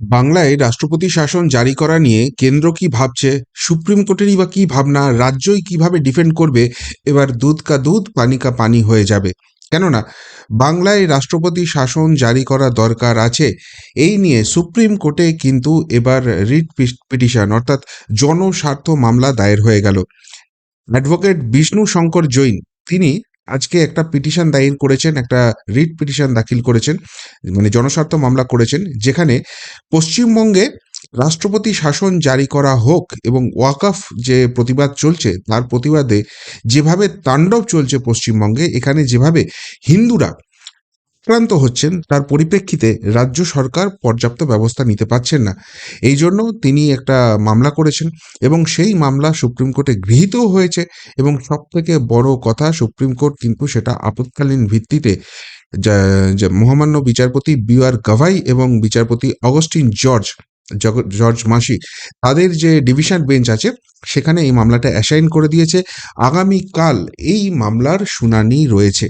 বাংলায় রাষ্ট্রপতি শাসন জারি করা নিয়ে কেন্দ্র কি ভাবছে? সুপ্রিম কোর্টেরই বা কি ভাবনা? রাজ্যই কীভাবে ডিফেন্ড করবে? এবার দুধ কা দুধ, পানি কা পানি হয়ে যাবে। কেননা, বাংলায় রাষ্ট্রপতি শাসন জারি করা দরকার আছে। এই নিয়ে সুপ্রিম কোর্টে কিন্তু এবার রিট পিটিশন, অর্থাৎ জনস্বার্থ মামলা দায়ের হয়ে গেল। অ্যাডভোকেট বিষ্ণু শঙ্কর জৈন, তিনি আজকে একটা পিটিশন দায়ের করেছেন, একটা রিট পিটিশন দাখিল করেছেন মানে জনস্বার্থ মামলা করেছেন, যেখানে পশ্চিমবঙ্গে রাষ্ট্রপতি শাসন জারি করা হোক এবং ওয়াকফ যে প্রতিবাদ চলছে, তার প্রতিবাদে যেভাবে তাণ্ডব চলছে পশ্চিমবঙ্গে, এখানে যেভাবে হিন্দুরা আক্রান্ত হচ্ছেন, তার পরিপ্রেক্ষিতে রাজ্য সরকার পর্যাপ্ত ব্যবস্থা নিতে পারছেন না। এই জন্য তিনি একটা মামলা করেছেন এবং সেই মামলা সুপ্রিম কোর্টে গৃহীতও হয়েছে এবং সব থেকে বড় কথা সুপ্রিম কোর্ট কিন্তু সেটা আপৎকালীন ভিত্তিতে মহামান্য বিচারপতি বি আর গাভাই এবং বিচারপতি অগস্টিন জর্জ জর্জ মাসি, তাদের যে ডিভিশন বেঞ্চ আছে সেখানে এই মামলাটা অ্যাসাইন করে দিয়েছে। আগামীকাল এই মামলার শুনানি রয়েছে।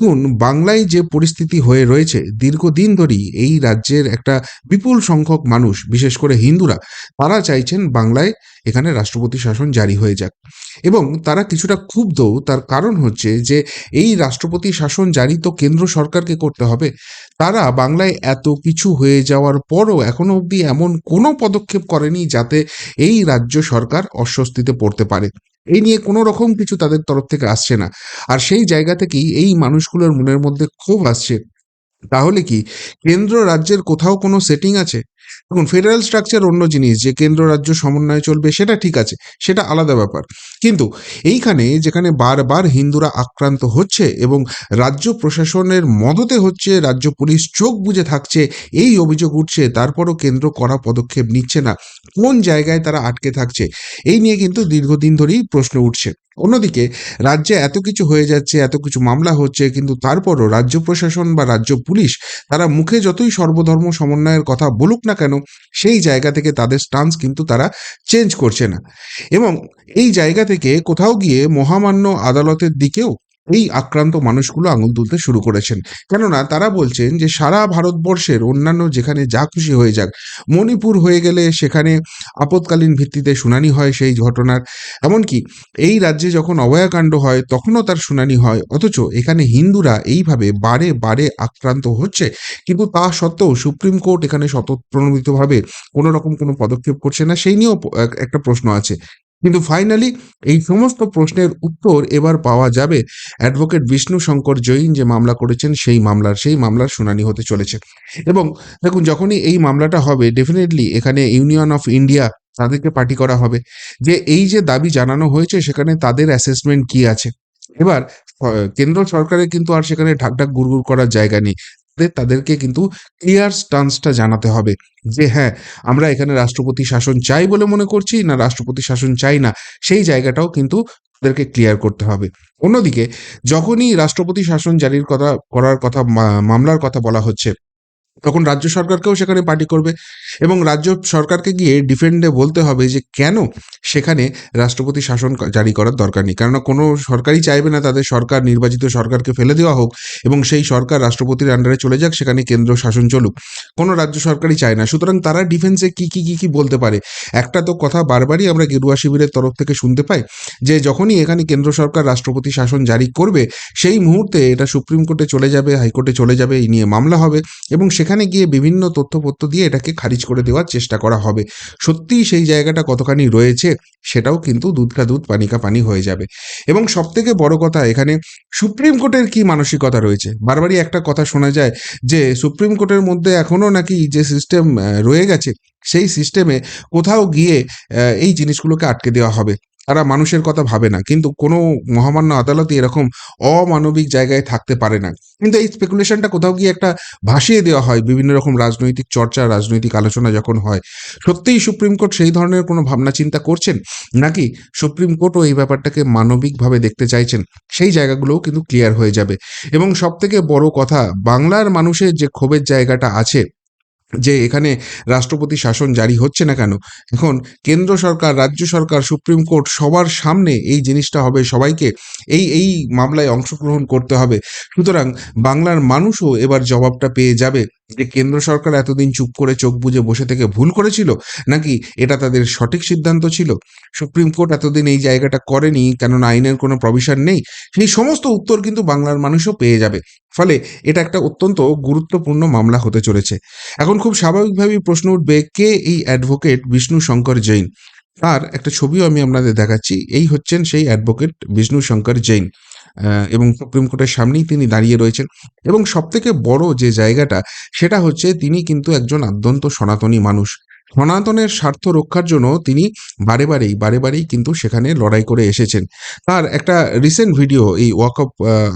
দেখুন, বাংলায় যে পরিস্থিতি হয়ে রয়েছে, দীর্ঘদিন ধরেই এই রাজ্যের একটা বিপুল সংখ্যক মানুষ, বিশেষ করে হিন্দুরা, তারা চাইছেন বাংলায় এখানে রাষ্ট্রপতি শাসন জারি হয়ে যাক। এবং তারা কিছুটা ক্ষুব্ধ, তার কারণ হচ্ছে যে এই রাষ্ট্রপতি শাসন জারি তো কেন্দ্র সরকারকে করতে হবে। তারা বাংলায় এত কিছু হয়ে যাওয়ার পরও এখনও অবধি এমন কোনো পদক্ষেপ করেনি যাতে এই রাজ্য সরকার অস্বস্তিতে পড়তে পারে। এই নিয়ে কোনো রকম কিছু তাদের তরফ থেকে আসছে না। আর সেই জায়গা থেকেই এই মানুষগুলোর মনের মধ্যে ক্ষোভ আসছে। তাহলে কি কেন্দ্র রাজ্যের কোথাও কোনো সেটিং আছে? দেখুন ফেডারেল স্ট্রাকচার অন্য জিনিস, যে কেন্দ্র, রাজ্য সমন্বয়ে চলবে, সেটা ঠিক আছে, সেটা আলাদা ব্যাপার। কিন্তু এইখানে যেখানে বারবার হিন্দুরা আক্রান্ত হচ্ছে এবং রাজ্য প্রশাসনের মদতে হচ্ছে, রাজ্য পুলিশ চোখ বুজে থাকছে, এই অভিযোগ উঠছে, তারপরও কেন্দ্র করা পদক্ষেপ নিচ্ছে না, কোন জায়গায় তারা আটকে থাকছে, এই নিয়ে কিন্তু দীর্ঘদিন ধরেই প্রশ্ন উঠছে। অন্যদিকে, রাজ্যে এত কিছু হয়ে যাচ্ছে, এত কিছু মামলা হচ্ছে, কিন্তু তারপরও রাজ্য প্রশাসন বা রাজ্য পুলিশ, তারা মুখে যতই সর্বধর্ম সমন্বয়ের কথা বলুক না কেন? সেই জায়গা থেকে তাদের স্টান্স কিন্তু তারা চেঞ্জ করছে না। এবং এই জায়গা থেকে কোথাও গিয়ে মহামান্য আদালতের দিকেও এই আক্রান্ত মানুষগুলো আঙুল তুলতে শুরু করেছেন। কেননা তারা বলছেন যে, সারা ভারতবর্ষের অন্যান্য যেখানে যা খুশি হয়ে যাক, মণিপুর হয়ে গেলে সেখানে আপৎকালীন ভিত্তিতে শুনানি হয় সেই ঘটনার। এমনকি এই রাজ্যে যখন অবয়াকাণ্ড হয়, তখনও তার শুনানি হয়। অথচ এখানে হিন্দুরা এইভাবে বারে বারে আক্রান্ত হচ্ছে। কিন্তু তা সত্ত্বেও সুপ্রিম কোর্ট এখানে স্বতঃপ্রণোদিতভাবে কোনো রকম কোনো পদক্ষেপ করছে না। সেই নিয়েও এক- একটা প্রশ্ন আছে। কিন্তু ফাইনালি এই সমস্ত প্রশ্নের উত্তর এবার পাওয়া যাবে অ্যাডভোকেট বিষ্ণু শঙ্কর জৈন যে মামলা করেছেন, সেই মামলার সেই মামলার শুনানি হতে চলেছে। এবং দেখুন, যখনই এই মামলাটা হবে ডেফিনেটলি এখানে ইউনিয়ন অফ ইন্ডিয়া তাদেরকে পার্টি করা হবে। যে এই যে দাবি জানানো হয়েছে, সেখানে তাদের অ্যাসেসমেন্ট কি আছে? এবার কেন্দ্র সরকারের কিন্তু আর সেখানে ঢাকঢাক, গুড়গুড় করার জায়গা নেই। তাদেরকে কিন্তু ক্লিয়ার স্টান্সটা জানাতে হবে যে হ্যাঁ আমরা এখানে রাষ্ট্রপতি শাসন চাই বলে মনে করছি না রাষ্ট্রপতি শাসন চাই না, সেই জায়গাটাও কিন্তু তাদেরকে ক্লিয়ার করতে হবে। অন্যদিকে, যখনই রাষ্ট্রপতি শাসন জারির কথা, করার কথা মামলার কথা বলা হচ্ছে তখন রাজ্য সরকারকেও সেখানে পার্টি করবে এবং রাজ্য সরকারকে গিয়ে ডিফেন্ডে বলতে হবে যে কেন সেখানে রাষ্ট্রপতি শাসন জারি করার দরকার নেই। কেননা কোনো সরকারই চাইবে না তাদের সরকার, নির্বাচিত সরকারকে ফেলে দেওয়া হোক এবং সেই সরকার রাষ্ট্রপতির আন্ডারে চলে যাক, সেখানে কেন্দ্র শাসন চলুক। কোনো রাজ্য সরকারই চায় না। সুতরাং তারা ডিফেন্সে কি কি কি কি বলতে পারে? একটা তো কথা বারবারই আমরা গেরুয়া শিবিরের তরফ থেকে শুনতে পাই যে যখনই এখানে কেন্দ্র সরকার রাষ্ট্রপতি শাসন জারি করবে, সেই মুহূর্তে এটা সুপ্রিম কোর্টে চলে যাবে, হাইকোর্টে চলে যাবে, এই নিয়ে মামলা হবে এবং সেখানে গিয়ে বিভিন্ন তথ্যপত্র দিয়ে এটাকে খারিজ করে দেওয়ার চেষ্টা করা হবে। সত্যিই সেই জায়গাটা কতখানি রয়েছে, সেটাও কিন্তু দুধ কা দুধ পানি কা পানি হয়ে যাবে। এবং সব থেকে বড় কথা, এখানে সুপ্রিম কোর্টের কি মানসিকতা রয়েছে? বারবারই একটা কথা শোনা যায় যে, সুপ্রিম কোর্টের মধ্যে এখনও নাকি যে সিস্টেম রয়ে গেছে, সেই সিস্টেমে কোথাও গিয়ে এই জিনিসগুলোকে আটকে দেওয়া হবে। তারা মানুষের কথা ভাবে না। কিন্তু কোনো মহামান্য আদালতে এরকম অমানবিক জায়গায় থাকতে পারে না। কিন্তু এই স্পেকুলেশনটা কোথাও গিয়ে একটা ভাসিয়ে দেওয়া হয়। বিভিন্ন রকম রাজনৈতিক চর্চা, রাজনৈতিক আলোচনা যখন হয়, সত্যিই সুপ্রিম কোর্ট সেই ধরনের কোনো ভাবনা চিন্তা করছেন? নাকি সুপ্রিম কোর্টও এই ব্যাপারটাকে মানবিকভাবে দেখতে চাইছেন? সেই জায়গাগুলোও কিন্তু ক্লিয়ার হয়ে যাবে। এবং সব থেকে বড় কথা, বাংলার মানুষের যে ক্ষোভের জায়গাটা আছে যে এখানে রাষ্ট্রপতি শাসন জারি হচ্ছে না কেন? এখন কেন্দ্র সরকার, রাজ্য সরকার, সুপ্রিম কোর্ট সবার সামনে এই জিনিসটা হবে, সবাইকে এই এই মামলায় অংশগ্রহণ করতে হবে। সুতরাং বাংলার মানুষও এবার জবাবটা পেয়ে যাবে। যে কেন্দ্র সরকার এতদিন চুপ করে চোখ বুজে বসে থেকে ভুল করেছিল? নাকি এটা তাদের সঠিক সিদ্ধান্ত ছিল? সুপ্রিম কোর্ট এতদিন এই জায়গাটা করেনি, কেননা আইনের কোনো প্রভিশন নেই। সেই সমস্ত উত্তর কিন্তু বাংলার মানুষও পেয়ে যাবে। ফলে এটা একটা অত্যন্ত গুরুত্বপূর্ণ মামলা হতে চলেছে। এখন খুব স্বাভাবিকভাবেই প্রশ্ন উঠবে, কে এই অ্যাডভোকেট বিষ্ণু শঙ্কর জৈন? তার একটা ছবিও আমি আপনাদের দেখাচ্ছি। এই হচ্ছেন সেই অ্যাডভোকেট বিষ্ণু শঙ্কর জৈন এবং সুপ্রিম কোর্টের সামনেই তিনি দাঁড়িয়ে রয়েছেন। এবং সবথেকে বড় যে জায়গাটা, সেটা হচ্ছে তিনি কিন্তু একজন আদ্যন্ত সনাতনী মানুষ। সনাতনের স্বার্থ রক্ষার জন্য তিনি বারে বারেই বারে বারেই কিন্তু সেখানে লড়াই করে এসেছেন। তার একটা রিসেন্ট ভিডিও এই ওয়াকআপ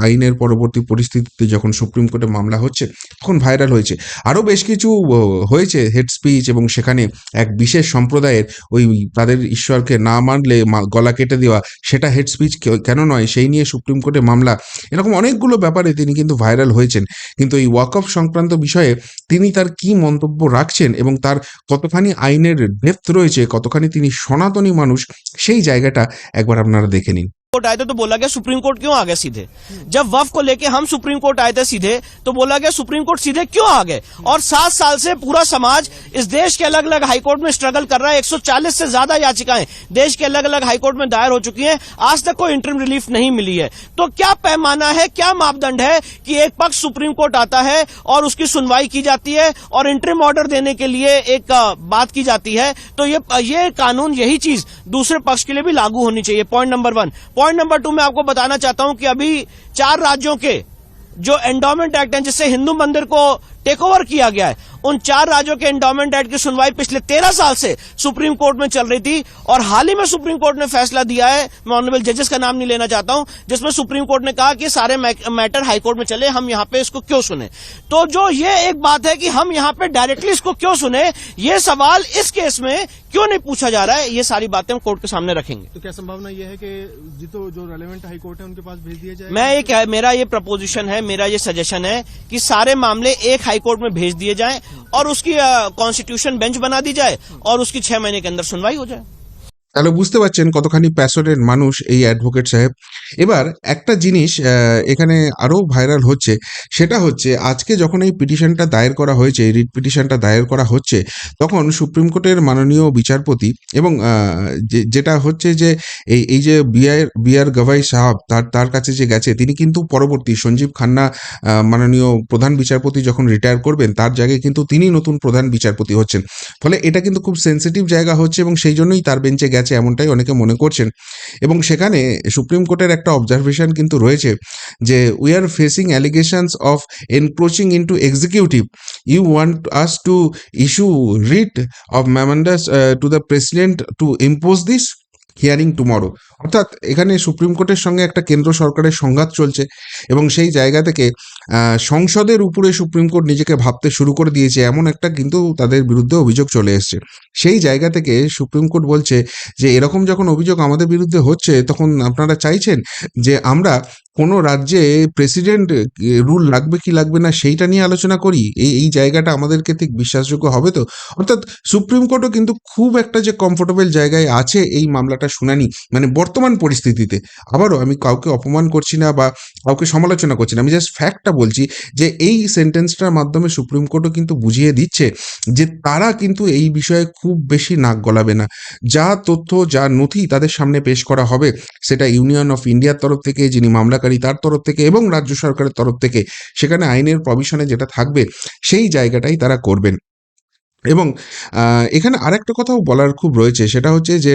আইনের পরবর্তী পরিস্থিতিতে যখন সুপ্রিম কোর্টে মামলা হচ্ছে, তখন ভাইরাল হয়েছে। আরও বেশ কিছু হয়েছে হেড স্পিচ এবং সেখানে এক বিশেষ সম্প্রদায়ের ওই তাদের ঈশ্বরকে না মানলে গলা কেটে দেওয়া, সেটা হেড স্পিচ কেন নয়, সেই নিয়ে সুপ্রিম কোর্টে মামলা। এরকম অনেকগুলো ব্যাপারে তিনি কিন্তু ভাইরাল হয়েছেন। কিন্তু এই ওয়াকফ সংক্রান্ত বিষয়ে তিনি তার কি মন্তব্য রাখছেন এবং তার কতখানি আইনের ডেপথ রয়েছে কতখানি তিনি সনাতনী মানুষ সেই জায়গাটা একবার আপনারা দেখে নিন। कोर्ट आए थे तो बोला गया, सुप्रीम कोर्ट क्यों आ गए सीधे? जब वफ को लेके हम सुप्रीम कोर्ट आए थे सीधे तो बोला गया, सुप्रीम कोर्ट सीधे क्यों आ गए? और सात साल से पूरा समाज इस देश के अलग अलग हाईकोर्ट में स्ट्रगल कर रहा है। 140 से ज़्यादा याचिकाएँ देश के अलग अलग हाईकोर्ट में दायर हो चुकी हैं। आज तक कोई इंटरम रिलीफ नहीं मिली है। तो क्या पैमाना है, क्या मापदंड है कि एक पक्ष सुप्रीम कोर्ट आता है और उसकी सुनवाई की जाती है और इंटरम ऑर्डर देने के लिए एक बात की जाती है? तो ये ये कानून यही चीज़ दूसरे पक्ष के लिए भी लागू होनी चाहिए। Point number one point number two मैं आपको बताना चाहता हूँ कि अभी चार राज्यों के जो एंडोमेंट एक्ट है, जिससे हिंदू मंदिर को टेक ओवर किया गया है उन चार राज्यों के एंडोमेंट एक्ट की सुनवाई पिछले तेरह साल से सुप्रीम कोर्ट में चल रही थी और हाल ही में सुप्रीम कोर्ट ने फैसला दिया है। मैं ऑनरेबल जजेस का नाम नहीं लेना चाहता हूँ जिसमें सुप्रीम कोर्ट ने कहा कि सारे मैटर हाईकोर्ट में चले हम यहाँ पे इसको क्यों सुने? तो जो ये एक बात है कि हम यहाँ पे डायरेक्टली इसको क्यों सुने ये सवाल इस केस में क्यों नहीं पूछा जा रहा है? ये सारी बातें हम कोर्ट के सामने रखेंगे। तो क्या संभावना ये है कि तो जो रेलेवेंट हाई कोर्ट है उनके पास भेज दिया जाए मैं एक मेरा ये प्रपोजिशन है मेरा ये सजेशन है कि सारे मामले एक हाई कोर्ट में भेज दिए जाएँ। और उसकी कॉन्स्टिट्यूशन बेंच बना दी जाए और उसकी छह महीने के अंदर सुनवाई हो जाए। তাহলে বুঝতে পারছেন কতখানি প্যাশনেট মানুষ এই অ্যাডভোকেট সাহেব। এবার একটা জিনিস এখানে আরও ভাইরাল হচ্ছে, সেটা হচ্ছে আজকে যখন এই পিটিশনটা দায়ের করা হয়েছে, এই রিট পিটিশনটা দায়ের করা হচ্ছে, তখন সুপ্রিম কোর্টের মাননীয় বিচারপতি এবং যেটা হচ্ছে যে এই এই যে বিআর বিআর গভাই সাহাব, তার তার কাছে যে গেছে, তিনি কিন্তু পরবর্তী সঞ্জীব খান্না মাননীয় প্রধান বিচারপতি যখন রিটায়ার করবেন, তার জায়গায় কিন্তু তিনি নতুন প্রধান বিচারপতি হচ্ছেন। ফলে এটা কিন্তু খুব সেন্সিটিভ জায়গা হচ্ছে এবং সেই জন্যই তার বেঞ্চে গেছে। এমনটাই অনেকে মনে করছেন। এবং সেখানে সুপ্রিম কোর্টের একটা অবজারভেশন কিন্তু রয়েছে যে we are facing allegations of encroaching into executive you want us to issue writ of mandamus to the president to impose this hearing tomorrow অর্থাৎ এখানে সুপ্রিম কোর্টের সঙ্গে একটা কেন্দ্র সরকারের সংঘাত চলছে এবং সেই জায়গা থেকে সংসদের উপরে সুপ্রিম কোর্ট নিজেকে ভাবতে শুরু করে দিয়েছে, এমন একটা কিন্তু তাদের বিরুদ্ধে অভিযোগ চলে এসছে। সেই জায়গা থেকে সুপ্রিম কোর্ট বলছে যে, এরকম যখন অভিযোগ আমাদের বিরুদ্ধে হচ্ছে, তখন আপনারা চাইছেন যে আমরা কোনো রাজ্যে প্রেসিডেন্ট রুল লাগবে কি লাগবে না সেইটা নিয়ে আলোচনা করি, এই এই জায়গাটা আমাদেরকে ঠিক বিশ্বাসযোগ্য হবে তো? অর্থাৎ সুপ্রিম কোর্টও কিন্তু খুব একটা যে কমফোর্টেবল জায়গায় আছে এই মামলাটা শুনানি মানে বর্তমান পরিস্থিতিতে। আবারও আমি কাউকে অপমান করছি না বা কাউকে সমালোচনা করছি না, আমি জাস্ট ফ্যাক্টটা বলছি যে এই সেন্টেন্সটার মাধ্যমে সুপ্রিম কোর্টও কিন্তু বুঝিয়ে দিচ্ছে যে তারা কিন্তু এই বিষয়ে খুব বেশি নাক গলাবে না। যা তথ্য, যা নথি তাদের সামনে পেশ করা হবে, সেটা ইউনিয়ন অফ ইন্ডিয়ার তরফ থেকে যিনি মামলাকারী তার তরফ থেকে এবং রাজ্য সরকারের তরফ থেকে সেখানে আইনের প্রভিশনে যেটা থাকবে, সেই জায়গাটাই তারা করবেন। এবং এখানে আরেকটা কথাও বলার খুব রয়েছে, সেটা হচ্ছে যে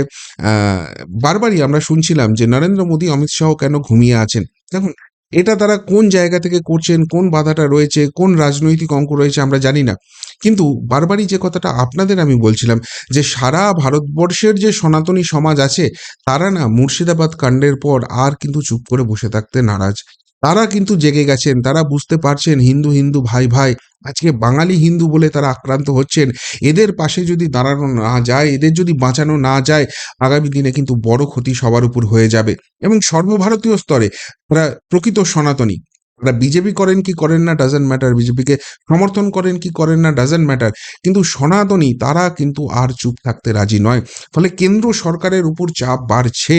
বারবারই আমরা শুনছিলাম যে নরেন্দ্র মোদী, অমিত শাহ কেন ঘুমিয়ে আছেন? দেখুন, এটা তারা কোন জায়গা থেকে করছেন, কোন বাধাটা রয়েছে, কোন রাজনৈতিক অঙ্ক রয়েছে আমরা জানি না। কিন্তু বারবারই যে কথাটা আপনাদের আমি বলছিলাম যে সারা ভারতবর্ষের যে সনাতনী সমাজ আছে, তারা না মুর্শিদাবাদ কাণ্ডের পর আর কিন্তু চুপ করে বসে থাকতে নারাজ। তারা কিন্তু জেগে গেছেন, তারা বুঝতে পারছেন হিন্দু হিন্দু, ভাই ভাই, আজকে বাঙালি হিন্দু বলে তারা আক্রান্ত হচ্ছেন। এদের পাশে যদি দাঁড়ানো না যায়, এদের যদি বাঁচানো না যায়, আগামী দিনে কিন্তু বড় ক্ষতি সবার উপর হয়ে যাবে। এবং সর্বভারতীয় স্তরে তারা প্রকৃত সনাতনী। তারা বিজেপি করেন কি করেন না ডাজেন্ট ম্যাটার বিজেপিকে সমর্থন করেন কি করেন না ডাজেন্ট ম্যাটার কিন্তু সনাতনী, তারা কিন্তু আর চুপ থাকতে রাজি নয়। ফলে কেন্দ্র সরকারের উপর চাপ বাড়ছে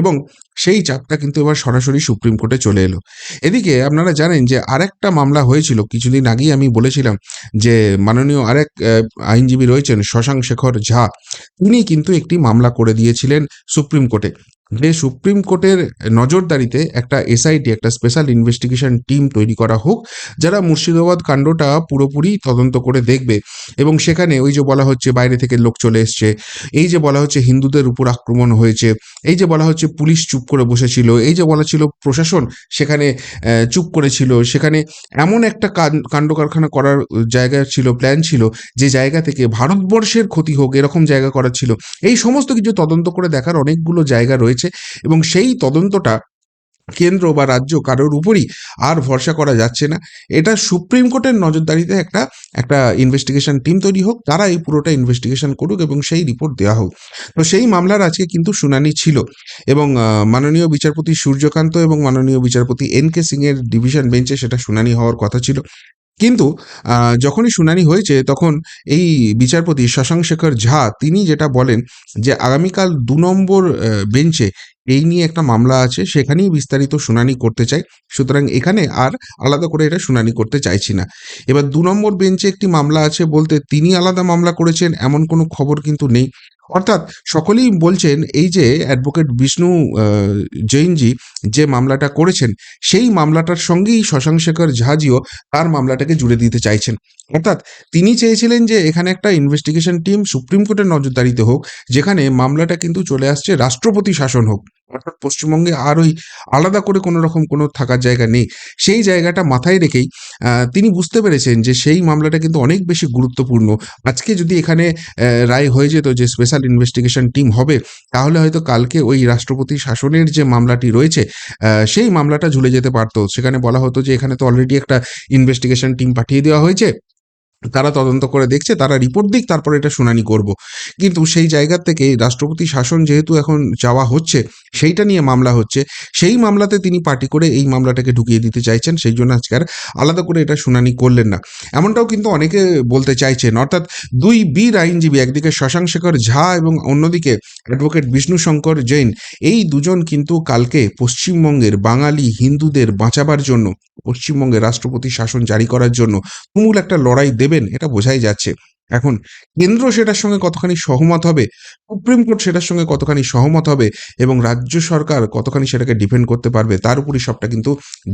এবং সেই চাপটা কিন্তু এবার সরাসরি সুপ্রিম কোর্টে চলে এলো। এদিকে আপনারা জানেন যে আরেকটা মামলা হয়েছিল, কিছুদিন আগেই আমি বলেছিলাম যে মাননীয় আরেক আইনজীবী রয়েছেন শশাঙ্ক শেখর ঝা। তিনি কিন্তু একটি মামলা করে দিয়েছিলেন সুপ্রিম কোর্টে। যে সুপ্রিম কোর্টের নজরদারিতে একটা এসআইটি একটা স্পেশাল ইনভেস্টিগেশন টিম তৈরি করা হোক, যারা মুর্শিদাবাদ কাণ্ডটা পুরোপুরি তদন্ত করে দেখবে। এবং সেখানে ওই যে বলা হচ্ছে বাইরে থেকে লোক চলে এসছে, এই যে বলা হচ্ছে হিন্দুদের উপর আক্রমণ হয়েছে, এই যে বলা হচ্ছে পুলিশ চুপ করে বসেছিল, এই যে বলা ছিল প্রশাসন সেখানে চুপ করেছিল, সেখানে এমন একটা কাণ্ড কারখানা করার জায়গা ছিল প্ল্যান ছিল, যে জায়গা থেকে ভারতবর্ষের ক্ষতি হোক, এরকম জায়গা করা ছিল। এই সমস্ত কিছু তদন্ত করে দেখার অনেকগুলো জায়গা রয়েছে। এবং সেই তদন্তটা কেন্দ্র বা রাজ্য কারোর উপরই আর ভরসা করা যাচ্ছে না। এটা সুপ্রিম কোর্টের নজরদারিতে একটা একটা ইনভেস্টিগেশন টিম তৈরি হোক তারা এই পুরোটা ইনভেস্টিগেশন করুক এবং সেই রিপোর্ট দেওয়া হোক। তো সেই মামলার আজকে কিন্তু শুনানি ছিল এবং মাননীয় বিচারপতি সূর্যকান্ত এবং মাননীয় বিচারপতি এন কে সিং এর ডিভিশন বেঞ্চে সেটা শুনানি হওয়ার কথা ছিল। কিন্তু যখনই শুনানি হয়েছে, তখন এই বিচারপতি শশাঙ্ক শেখর ঝা, তিনি যেটা বলেন যে, আগামীকাল দু নম্বর বেঞ্চে এই নিয়ে একটা মামলা আছে, সেখানেই বিস্তারিত শুনানি করতে চাই। সুতরাং এখানে আর আলাদা করে এটা শুনানি করতে চাইছি না। এবার দু নম্বর বেঞ্চে একটি মামলা আছে বলতে, তিনি আলাদা মামলা করেছেন, এমন কোনো খবর কিন্তু নেই। অর্থাৎ সকলেই বলছেন এই যে অ্যাডভোকেট বিষ্ণু জৈনজি যে মামলাটা করেছেন, সেই মামলাটার সঙ্গেই শশাঙ্ক শেখর ঝাজিও তার মামলাটাকে জুড়ে দিতে চাইছেন। অর্থাৎ তিনি চেয়েছিলেন যে এখানে একটা ইনভেস্টিগেশন টিম সুপ্রিম কোর্টের নজরদারিতে হোক, যেখানে মামলাটা কিন্তু চলে আসছে রাষ্ট্রপতি শাসন হোক। অর্থাৎ পশ্চিমবঙ্গে আর ওই আলাদা করে কোনো রকম কোনো থাকার জায়গা নেই। সেই জায়গাটা মাথায় রেখেই তিনি বুঝতে পেরেছেন যে সেই মামলাটা কিন্তু অনেক বেশি গুরুত্বপূর্ণ। আজকে যদি এখানে রায় হয়ে যেত যে স্পেশাল ইনভেস্টিগেশন টিম হবে, তাহলে হয়তো কালকে ওই রাষ্ট্রপতি শাসনের যে মামলাটি রয়েছে সেই মামলাটা ঝুলে যেতে পারতো। সেখানে বলা হতো যে এখানে তো অলরেডি একটা ইনভেস্টিগেশন টিম পাঠিয়ে দেওয়া হয়েছে। তারা তদন্ত করে দেখছে, তারা রিপোর্ট দিক, তারপরে এটা শুনানি করব। কিন্তু সেই জায়গা থেকে রাষ্ট্রপতি শাসন যেহেতু এখন যাওয়া হচ্ছে, সেইটা নিয়ে মামলা হচ্ছে, সেই মামলাতে তিনি পার্টি করে এই মামলাটাকে ঢুকিয়ে দিতে চাইছেন, সেই জন্য আজকে আর আলাদা করে এটা শুনানি করলেন না। এমনটাও কিন্তু অনেকে বলতে চাইছেন, অর্থাৎ দুই বীর আইনজীবী, একদিকে শশাঙ্ক শেখর ঝা এবং অন্যদিকে অ্যাডভোকেট বিষ্ণু শঙ্কর জৈন, এই দুজন কিন্তু কালকে পশ্চিমবঙ্গের বাঙালি হিন্দুদের বাঁচাবার জন্য পশ্চিমবঙ্গে রাষ্ট্রপতি শাসন জারি করার জন্য তুমুল একটা লড়াই দেবেন, এটা বোঝাই যাচ্ছে। এখন, কেন্দ্র সেটার সঙ্গে কতখানি সহমত হবে, সুপ্রিম কোর্ট সেটার সঙ্গে কতখানি সহমত হবে, এবং রাজ্য সরকার কতখানি সেটাকে ডিপেন্ড করতে পারবে, তার উপরই সবটা কিন্তু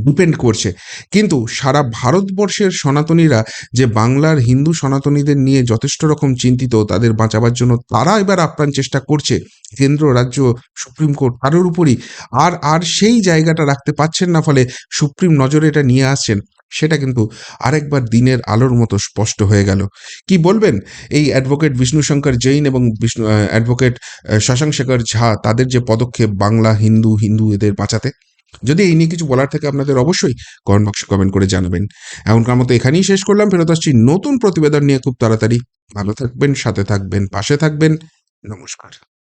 ডিপেন্ড করছে। কিন্তু সারা ভারতবর্ষের সনাতনীরা যে বাংলার হিন্দু সনাতনীদের নিয়ে যথেষ্ট রকম চিন্তিত, তাদের বাঁচাবার জন্য তারা এবার আপ্রাণ চেষ্টা করছে, কেন্দ্র, রাজ্য, সুপ্রিম কোর্ট কারোর উপরই। আর আর সেই জায়গাটা রাখতে পাচ্ছেন না, ফলে সুপ্রিম নজরে এটা নিয়ে আসছেন। সেটা কিন্তু আরেকবার দিনের আলোর মতো স্পষ্ট হয়ে গেল। কি বলবেন? এই অ্যাডভোকেট বিষ্ণু শঙ্কর জৈন এবং বিষ্ণু অ্যাডভোকেট শশাঙ্ক শেখর ঝা তাদের যে পদক্ষেপ বাংলা, হিন্দু হিন্দু এদের বাঁচাতে, যদি এই নিয়ে কিছু বলার থেকে আপনাদের অবশ্যই কমেন্ট বক্সে কমেন্ট করে জানাবেন। এখনকার মতো এখানেই শেষ করলাম। ফেরত আসছি নতুন প্রতিবেদন নিয়ে। খুব তাড়াতাড়ি। ভালো থাকবেন, সাথে থাকবেন, পাশে থাকবেন। নমস্কার।